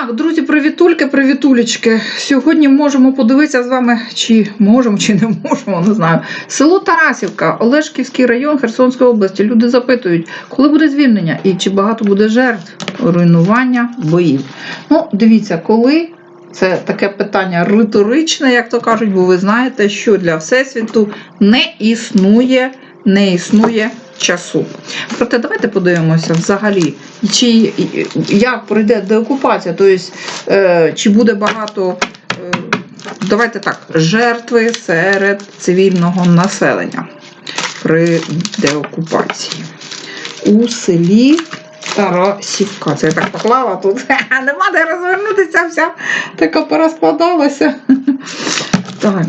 Так, друзі, привітульки, привітулечки. Сьогодні можемо подивитися з вами, чи можемо, чи не можемо, не знаю. Село Тарасівка, Олешківський район Херсонської області. Люди запитують, коли буде звільнення і чи багато буде жертв руйнування боїв. Ну, дивіться, коли. Це таке питання риторичне, як то кажуть, бо ви знаєте, що для Всесвіту не існує, не існує часу. Проте давайте подивимося взагалі, чи як пройде деокупація, тобто чи буде багато, е, давайте так, жертви серед цивільного населення при деокупації у селі. Тарасівка. Це я так поклала тут. Нема де розвернутися, вся така порозкладалася. Так.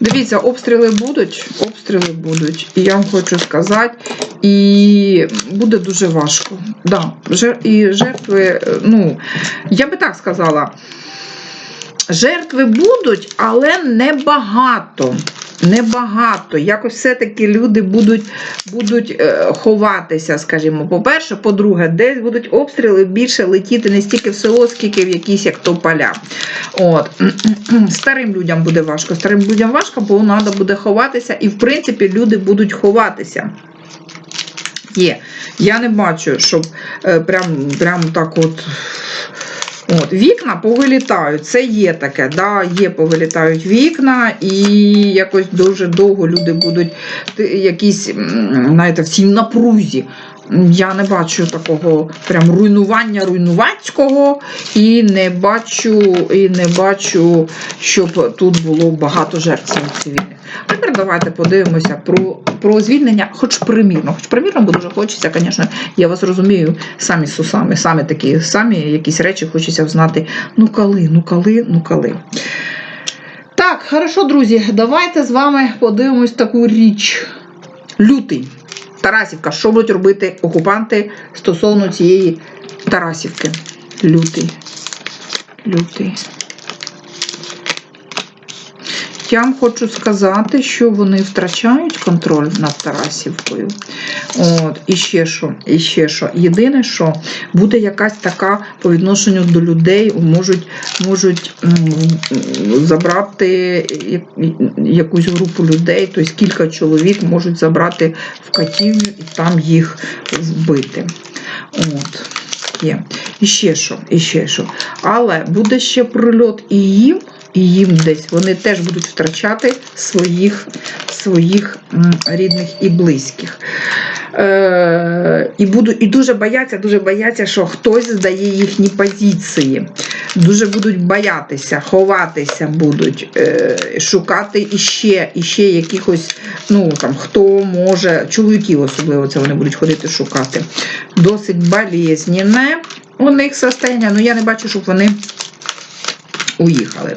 Дивіться, обстріли будуть, обстріли будуть. І я вам хочу сказати, і буде дуже важко. Да, і жертви, ну, я би так сказала, жертви будуть, але небагато. Небагато. Якось все-таки люди будуть, будуть е, ховатися, скажімо. По-перше, по-друге, десь будуть обстріли більше летіти не стільки в село, скільки в якісь як то поля. От. Старим людям буде важко. Старим людям важко, бо треба буде ховатися, і в принципі люди будуть ховатися. Є. Я не бачу, щоб е, прям, прям так от. От, вікна повилітають, це є таке, да, є повилітають вікна, і якось дуже довго люди будуть якісь, знаєте, в цій напрузі. Я не бачу такого прям руйнування руйнувацького, і не бачу, і не бачу, щоб тут було багато жертв цивільних. А тепер давайте подивимося про, про звільнення, хоч примірно. Хоч примірно, бо дуже хочеться, звісно, я вас розумію, самі сусами, самі такі, самі якісь речі хочеться знати. Ну коли, ну коли, ну коли. Так, хорошо, друзі, давайте з вами подивимось таку річ. Лютий. Тарасівка. Що будуть робити окупанти стосовно цієї Тарасівки? Лютий. Лютий. Я вам хочу сказати, що вони втрачають контроль над Тарасівкою. От, і ще що, і ще що. Єдине, що буде якась така по відношенню до людей, можуть, можуть забрати якусь групу людей, тобто кілька чоловік можуть забрати в катівню і там їх збити. От. Є. І ще що, і ще що. Але буде ще прильот і їм, і їм десь. Вони теж будуть втрачати своїх, своїх рідних і близьких. Е, і, буду, і дуже бояться, дуже бояться, що хтось здає їхні позиції. Дуже будуть боятися, ховатися будуть, е, шукати іще, іще якихось, ну там хто може, чоловіків особливо це вони будуть ходити шукати. Досить болезненне у них состояння. Ну я не бачу, щоб вони уїхали.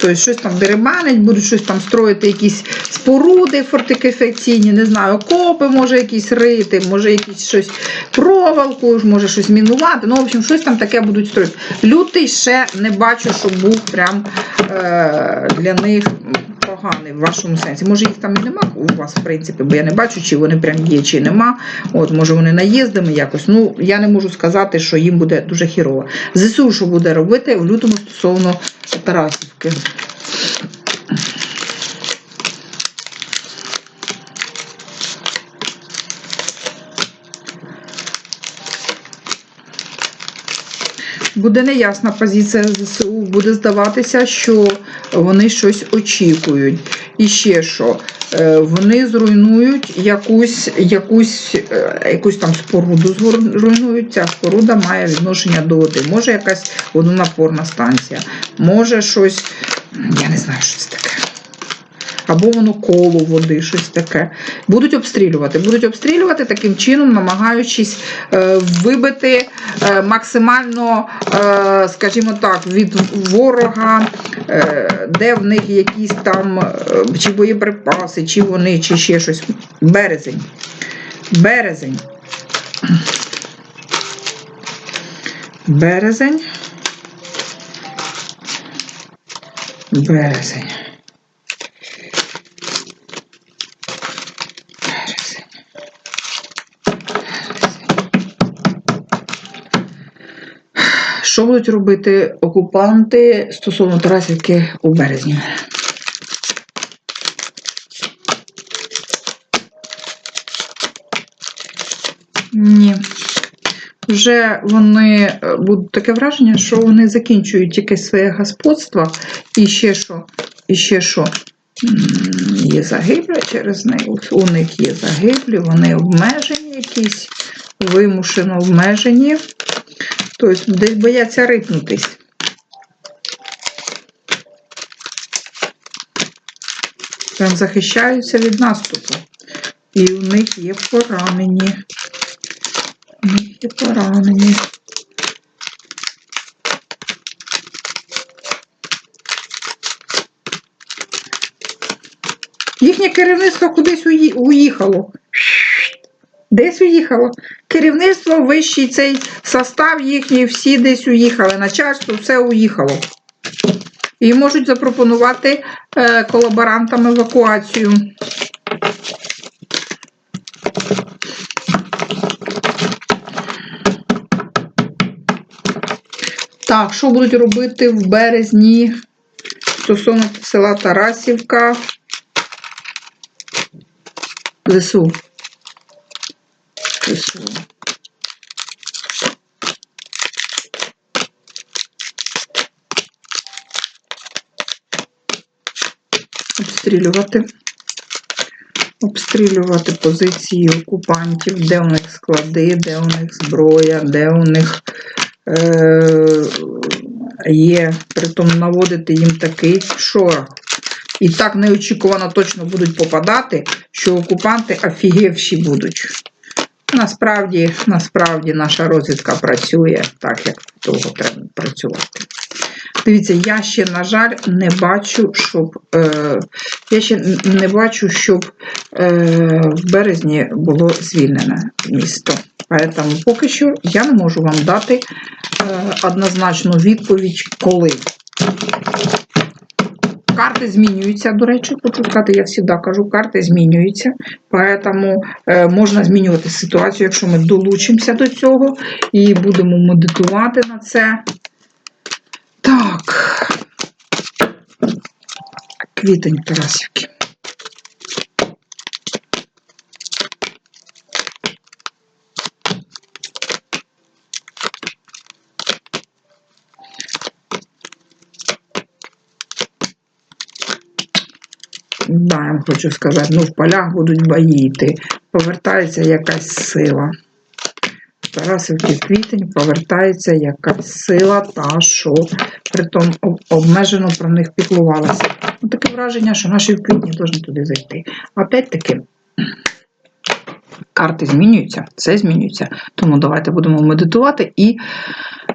Тобто щось там дерибанить, будуть щось там строїти, якісь споруди фортифікаційні, не знаю, окопи, може якісь рити, може якісь щось провалку, може щось мінувати. Ну, в общем, щось там таке будуть строїти. Лютий ще не бачу, щоб був прям е, для них поганий в вашому сенсі. Може, їх там і нема у вас, в принципі, бо я не бачу, чи вони прям є, чи нема. От, може, вони наїздами якось. Ну, я не можу сказати, що їм буде дуже хірово. ЗСУ, що буде робити в лютому стосовно Тарасівки. Буде неясна позиція ЗСУ, буде здаватися, що вони щось очікують. І ще що, е, вони зруйнують якусь, якусь, е, якусь там споруду, зруйнують. Ця споруда має відношення до води. Може якась водонапорна станція, може щось, я не знаю, що це таке. Або воно коло води, щось таке. Будуть обстрілювати. Будуть обстрілювати таким чином, намагаючись е, вибити е, максимально, е, скажімо так, від ворога, де в них якісь там чи боєприпаси, чи вони, чи ще щось. Березень. Березень. Березень. Березень. Що будуть робити окупанти стосовно Тарасівки у березні? Ні. Вже вони е, будуть таке враження, що вони закінчують якесь своє господство, і ще що, і ще що. Є загиблі через них, у них є загиблі, вони обмежені якісь, вимушено обмежені. Тобто десь бояться рипнутись. Прям захищаються від наступу. І у них є поранені. У них є поранені. Їхнє керівництво кудись уїхало. Десь уїхало. Керівництво, вищий цей состав їхній, всі десь уїхали. Начальство все уїхало. І можуть запропонувати е, колаборантам евакуацію. Так, що будуть робити в березні стосовно села Тарасівка? ЗСУ. ЗСУ. Обстрілювати. Обстрілювати позиції окупантів, де у них склади, де у них зброя, де у них е, є, притом наводити їм такий шорох. І так неочікувано точно будуть попадати, що окупанти офігівші будуть. Насправді, насправді наша розвідка працює так, як довго треба працювати. Дивіться, я ще, на жаль, не бачу, щоб е, я ще не бачу, щоб е, в березні було звільнене місто. Тому поки що я не можу вам дати е, однозначну відповідь, коли. Карти змінюються, до речі, хочу сказати, я завжди кажу, карти змінюються, тому е, можна змінювати ситуацію, якщо ми долучимося до цього і будемо медитувати на це. Так. Квітень Тарасівки. Да, я вам хочу сказати, ну в полях будуть бої йти. Повертається якась сила. Тарасівки квітень повертається якась сила, та що притом обмежено про них піклувалася. Ну, таке враження, що наші в квітні повинні туди зайти. Опять-таки, карти змінюються, все змінюється. Тому давайте будемо медитувати і,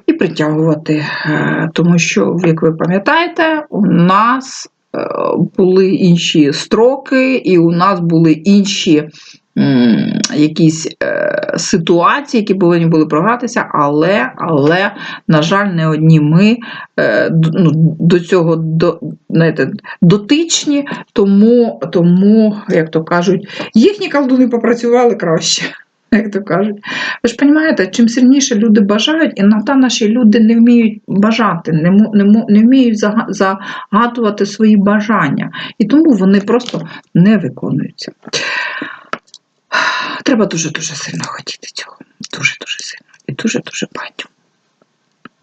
і притягувати. Е, Тому що, як ви пам'ятаєте, у нас е, були інші строки, і у нас були інші якісь е, ситуації, які повинні були програтися, але, але на жаль, не одні ми е, ну, до цього до, знаєте, дотичні, тому, тому, як то кажуть, їхні колдуни попрацювали краще. Як то кажуть, ви ж розумієте, чим сильніше люди бажають, іноді наші люди не вміють бажати, не, не, не вміють зага- загадувати свої бажання. І тому вони просто не виконуються. Треба дуже-дуже сильно хотіти цього. Дуже-дуже сильно. І дуже-дуже багатьом.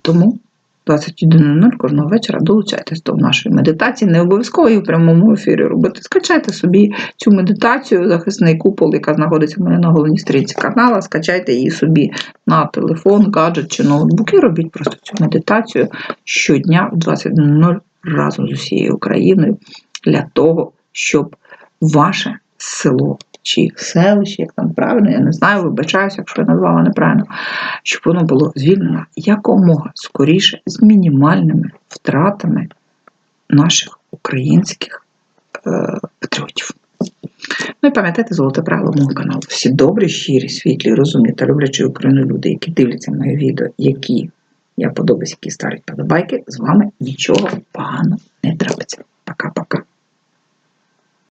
Тому 21.00 кожного вечора долучайтесь до нашої медитації. Не обов'язково її в прямому ефірі робити. Скачайте собі цю медитацію, захисний купол, яка знаходиться в мене на головній сторінці канала. Скачайте її собі на телефон, гаджет чи ноутбук і робіть просто цю медитацію щодня в 21.00 разом з усією Україною для того, щоб ваше село чи селище, як там правильно, я не знаю, вибачаюся, якщо я назвала неправильно, щоб воно було звільнено якомога скоріше з мінімальними втратами наших українських е, патріотів. Ну і пам'ятайте золоте правило мого каналу. Всі добрі, щирі, світлі, розумні та люблячі Україну люди, які дивляться моє відео, які я подобаюсь, які ставлять подобайки, з вами нічого поганого не трапиться.